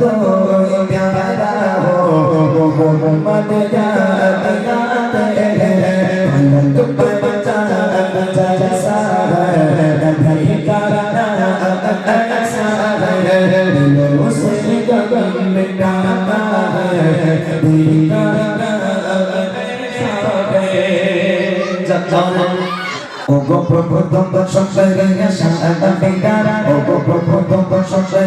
कोई प्यारा हो मोहम्मद याद याद है तुम बचा जैसा है नहीं कराना ऐसा है उसे गगन में डालना है दिल कराना ऐसा है जब O go pro pro dom dom shom shom shom shom shom shom shom shom shom shom shom shom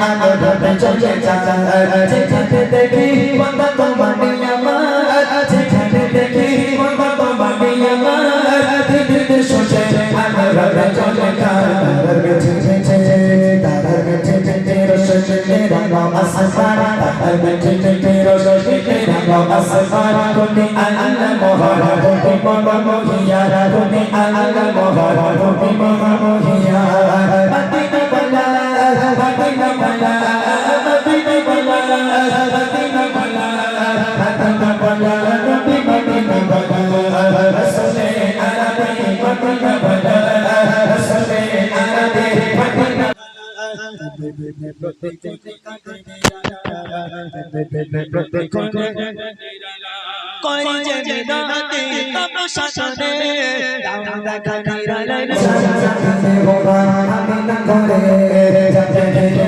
আদর ভাবে চলে যায় যেখানে দেখি বন্ধা তোমার নিয়ামত যেখানে দেখি বন্ধা তোমার নিয়ামত ধীরে ধীরে সোজে আদর ভাবে চলে যায় তার কাছে যেতে তার কাছে যেতে রসে রঙ মাসারা তার কাছে যেতে রসে রঙ মাসারা তুমি আল্লাহ মহারা তুমি মহামহিয়ারা তুমি আল্লাহ মহারা তুমি মহামহিয়ারা Madina, Madina. কই যে বিদাতে তপস্যা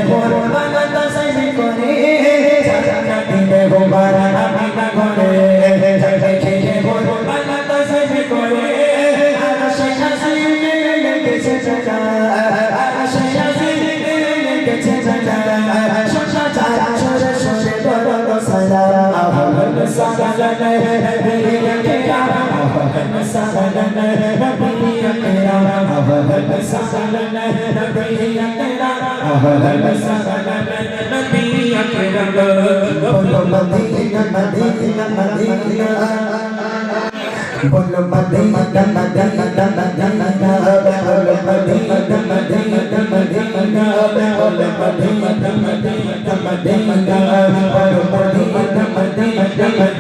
করে بولو مدینہ مدینہ مدینہ بولو مدینہ مدینہ مدینہ بولو مدینہ مدینہ مدینہ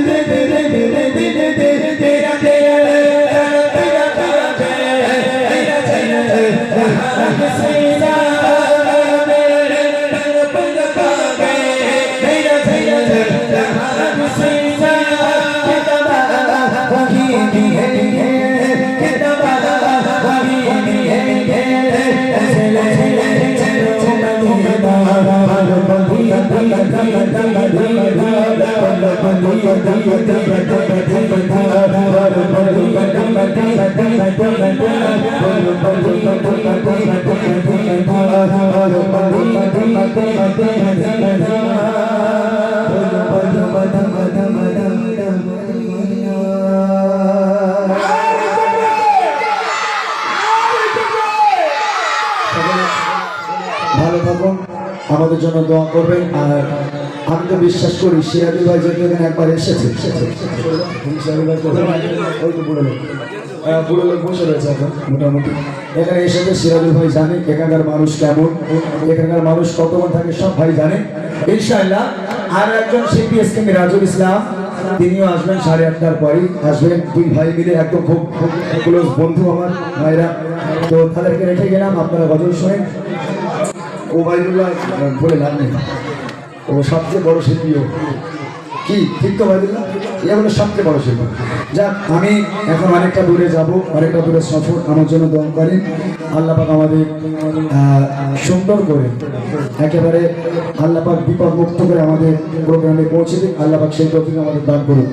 de de de ভালো থাকুন আমাদের জন্য দোয়া করবেন আর আমি তো বিশ্বাস করি সিরাজুল ভাই যেহেতু এখানে একবার এসেছে। সিরাজুল ভাই লোক। বসে রয়েছে এখন, মোটামুটি। এখানে এসেছে সিরাজুল ভাই জানে এখানকার মানুষ কেমন, এখানকার মানুষ কতক্ষণ থাকে সব ভাই জানে। ইনশাআল্লাহ, আর একজন শিল্পী এস কে মিরাজুল ইসলাম, তিনিও আসবেন সাড়ে আটটার পরেই। আসবেন দুই ভাই মিলে, একদম খুব ক্লোজ বন্ধু আমার ভাইরা। তো তাদেরকে রেখে গেলাম, আপনারা গজল শোনেন। ও ভাইদুল্লাহ বলে লাভ নেই। ও সবচেয়ে বড় শিল্পী কি? ঠিক তো ইয়ে হলো সবচেয়ে বড় শিল্পী। যাক, আমি এখন অনেকটা দূরে যাব, অনেকটা দূরে সফর। আমার জন্য দোয়া করি আল্লাপাক আমাদের সুন্দর করে, একেবারে আল্লাপাক বিপদ মুক্ত করে আমাদের প্রোগ্রামে পৌঁছে দিন আল্লাপাক সেই প্রতি আমাদের দান করুন